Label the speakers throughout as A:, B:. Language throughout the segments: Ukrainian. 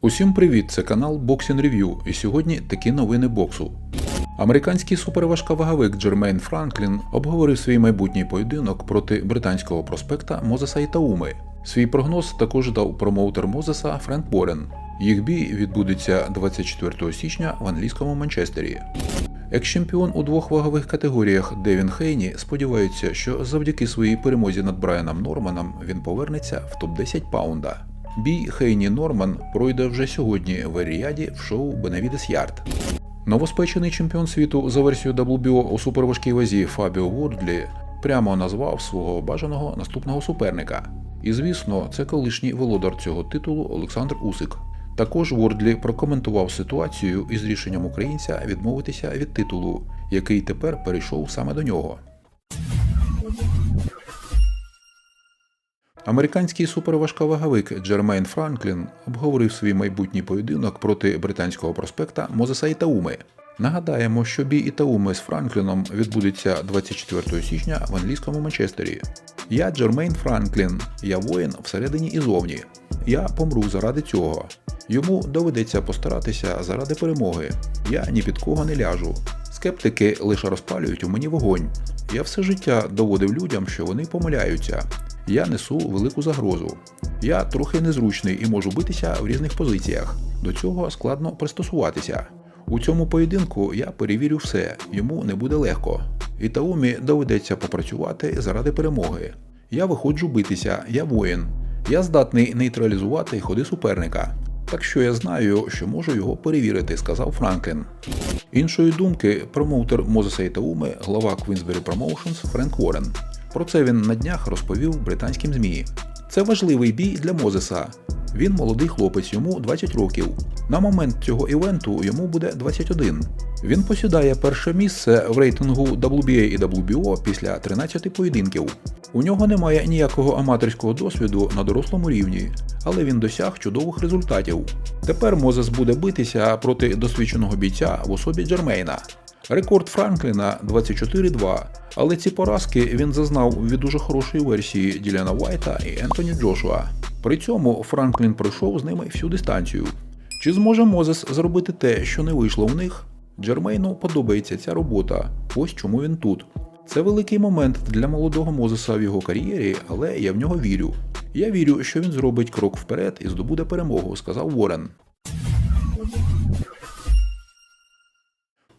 A: Усім привіт! Це канал Boxing Review, і сьогодні такі новини боксу. Американський суперважковаговик Джермейн Франклін обговорив свій майбутній поєдинок проти британського проспекта Мозеса Ітауми. Свій прогноз також дав промоутер Мозеса Френк Борен. Їх бій відбудеться 24 січня в англійському Манчестері. Екс-чемпіон у двох вагових категоріях Девін Хейні сподівається, що завдяки своїй перемозі над Брайаном Норманом він повернеться в топ-10 паунда. Бій Хейні Норман пройде вже сьогодні в Еріаді в шоу Беневідес Ярд. Новоспечений чемпіон світу за версією WBO у суперважкій вазі Фабіо Вордлі прямо назвав свого бажаного наступного суперника. І звісно, це колишній володар цього титулу Олександр Усик. Також Вордлі прокоментував ситуацію із рішенням українця відмовитися від титулу, який тепер перейшов саме до нього. Американський суперважковаговик Джермейн Франклін обговорив свій майбутній поєдинок проти британського проспекта Мозеса Ітауми. Нагадаємо, що бій Ітауми з Франкліном відбудеться 24 січня в англійському Манчестері. Я Джермейн Франклін, я воїн всередині і зовні. Я помру заради цього. Йому доведеться постаратися заради перемоги. Я ні під кого не ляжу. Скептики лише розпалюють у мені вогонь. Я все життя доводив людям, що вони помиляються. Я несу велику загрозу. Я трохи незручний і можу битися в різних позиціях. До цього складно пристосуватися. У цьому поєдинку я перевірю все, йому не буде легко. І Таумі доведеться попрацювати заради перемоги. Я виходжу битися, я воїн. Я здатний нейтралізувати ходи суперника. Так що я знаю, що можу його перевірити, сказав Франклін. Іншої думки, промоутер Мозеса Ітауми, глава Queensberry Promotions Френк Уоррен. Про це він на днях розповів британським ЗМІ. Це важливий бій для Мозеса. Він молодий хлопець, йому 20 років. На момент цього івенту йому буде 21. Він посідає перше місце в рейтингу WBA і WBO після 13 поєдинків. У нього немає ніякого аматорського досвіду на дорослому рівні, але він досяг чудових результатів. Тепер Мозес буде битися проти досвідченого бійця в особі Джермейна. Рекорд Франкліна 24-2, але ці поразки він зазнав від дуже хорошої версії Діляна Вайта і Ентоні Джошуа. При цьому Франклін пройшов з ними всю дистанцію. Чи зможе Мозес зробити те, що не вийшло в них? Джермейну подобається ця робота. Ось чому він тут. Це великий момент для молодого Мозеса в його кар'єрі, але я в нього вірю. Я вірю, що він зробить крок вперед і здобуде перемогу, сказав Ворен.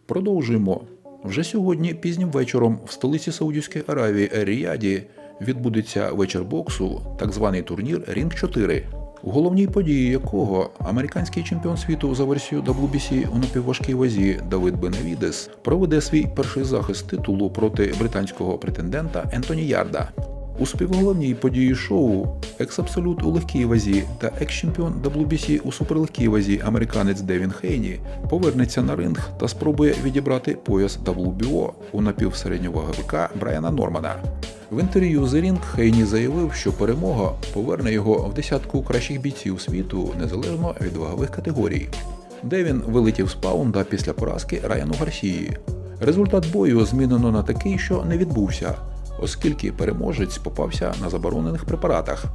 A: Продовжуємо. Вже сьогодні пізнім вечором в столиці Саудівської Аравії Ер-Ріаді відбудеться вечір боксу, так званий турнір Рінг 4, у головній події якого американський чемпіон світу за версією WBC у напівважкій вазі Давид Беневідес проведе свій перший захист титулу проти британського претендента Ентоні Ярда. У співголовній події шоу екс-абсолют у легкій вазі та екс-чемпіон WBC у суперлегкій вазі американець Девін Хейні повернеться на ринг та спробує відібрати пояс WBO у напівсередньоваговика Брайана Нормана. В інтерв'ю The Ring Хейні заявив, що перемога поверне його в десятку кращих бійців світу незалежно від вагових категорій. Девін вилетів з паунда після поразки Райану Гарсії. Результат бою змінено на такий, що не відбувся, оскільки переможець попався на заборонених препаратах.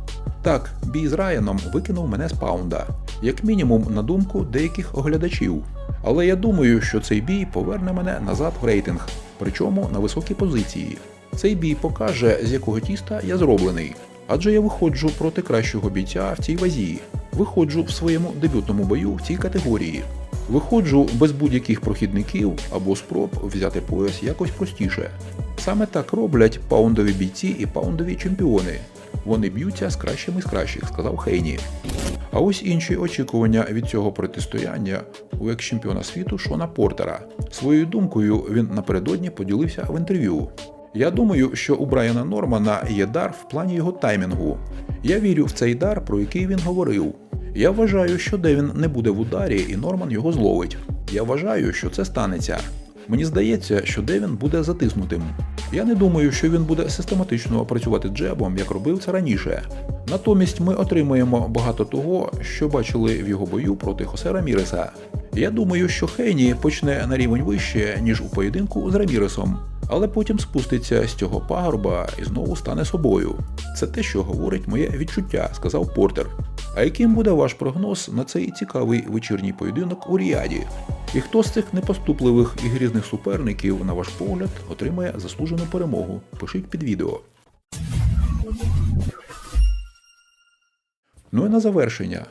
A: Так, бій з Райаном викинув мене з паунда, як мінімум на думку деяких оглядачів. Але я думаю, що цей бій поверне мене назад в рейтинг, причому на високі позиції. Цей бій покаже, з якого тіста я зроблений. Адже я виходжу проти кращого бійця в цій вазі. Виходжу в своєму дебютному бою в цій категорії. Виходжу без будь-яких прохідників або спроб взяти пояс якось простіше. Саме так роблять паундові бійці і паундові чемпіони. Вони б'ються з кращими з кращих, сказав Хейні. А ось інші очікування від цього протистояння у екс-чемпіона світу Шона Портера. Своєю думкою він напередодні поділився в інтерв'ю. Я думаю, що у Брайана Нормана є дар в плані його таймінгу. Я вірю в цей дар, про який він говорив. Я вважаю, що Девін не буде в ударі і Норман його зловить. Я вважаю, що це станеться. Мені здається, що Девін буде затиснутим. Я не думаю, що він буде систематично працювати джебом, як робив це раніше. Натомість ми отримаємо багато того, що бачили в його бою проти Хосе Раміреса. Я думаю, що Хейні почне на рівень вище, ніж у поєдинку з Раміресом, але потім спуститься з цього пагорба і знову стане собою. Це те, що говорить моє відчуття, сказав Портер. А яким буде ваш прогноз на цей цікавий вечірній поєдинок у Ріаді? І хто з цих непоступливих і грізних суперників, на ваш погляд, отримає заслужену перемогу? Пишіть під відео. Ну і на завершення.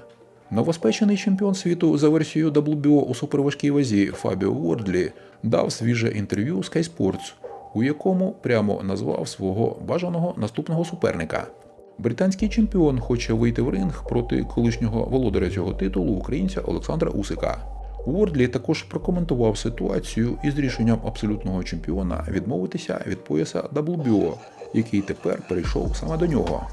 A: Новоспечений чемпіон світу за версією WBO у суперважкій вазі Фабіо Вордлі дав свіже інтерв'ю Sky Sports, у якому прямо назвав свого бажаного наступного суперника. Британський чемпіон хоче вийти в ринг проти колишнього володаря цього титулу українця Олександра Усика. Уордлі також прокоментував ситуацію із рішенням абсолютного чемпіона відмовитися від пояса WBO, який тепер перейшов саме до нього.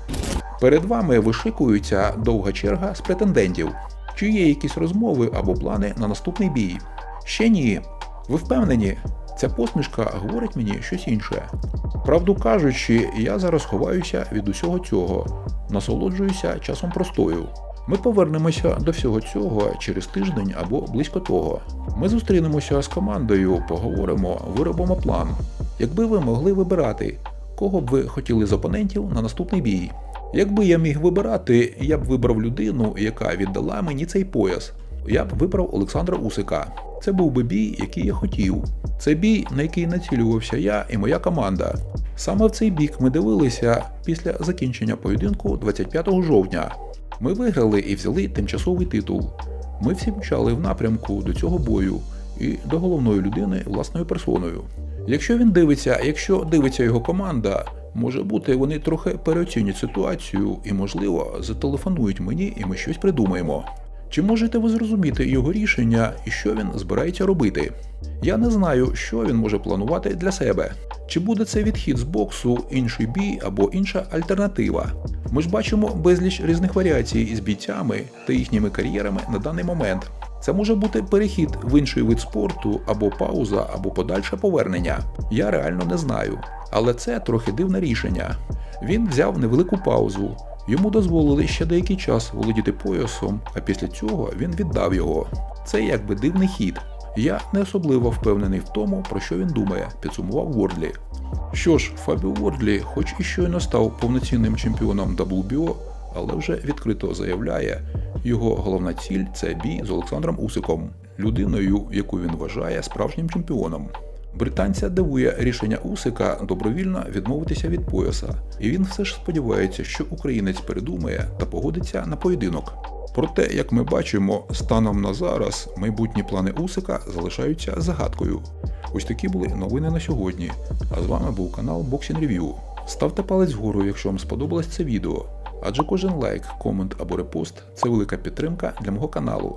A: Перед вами вишикується довга черга з претендентів. Чи є якісь розмови або плани на наступний бій? Ще ні. Ви впевнені? Ця посмішка говорить мені щось інше. Правду кажучи, я зараз ховаюся від усього цього, насолоджуюся часом простою. Ми повернемося до всього цього через тиждень або близько того. Ми зустрінемося з командою, поговоримо, виробимо план. Якби ви могли вибирати, кого б ви хотіли з опонентів на наступний бій? Якби я міг вибирати, я б вибрав людину, яка віддала мені цей пояс. Я б вибрав Олександра Усика. Це був би бій, який я хотів. Це бій, на який націлювався я і моя команда. Саме в цей бік ми дивилися після закінчення поєдинку 25 жовтня. Ми виграли і взяли тимчасовий титул. Ми всі мчали в напрямку до цього бою і до головної людини власною персоною. Якщо він дивиться, якщо дивиться його команда, може бути, вони трохи переоцінять ситуацію і, можливо, зателефонують мені, і ми щось придумаємо. Чи можете ви зрозуміти його рішення і що він збирається робити? Я не знаю, що він може планувати для себе. Чи буде це відхід з боксу, інший бій або інша альтернатива? Ми ж бачимо безліч різних варіацій із бійцями та їхніми кар'єрами на даний момент. Це може бути перехід в інший вид спорту, або пауза, або подальше повернення. Я реально не знаю. Але це трохи дивне рішення. Він взяв невелику паузу. Йому дозволили ще деякий час володіти поясом, а після цього він віддав його. Це якби дивний хід. Я не особливо впевнений в тому, про що він думає, підсумував Вордлі. Що ж, Фабіо Вордлі, хоч і щойно став повноцінним чемпіоном WBO, але вже відкрито заявляє, його головна ціль це бій з Олександром Усиком, людиною, яку він вважає справжнім чемпіоном. Британця дивує рішення Усика добровільно відмовитися від пояса, і він все ж сподівається, що українець передумає та погодиться на поєдинок. Проте, як ми бачимо, станом на зараз майбутні плани Усика залишаються загадкою. Ось такі були новини на сьогодні. А з вами був канал Boxing Review. Ставте палець вгору, якщо вам сподобалось це відео. Адже кожен лайк, комент або репост це велика підтримка для мого каналу.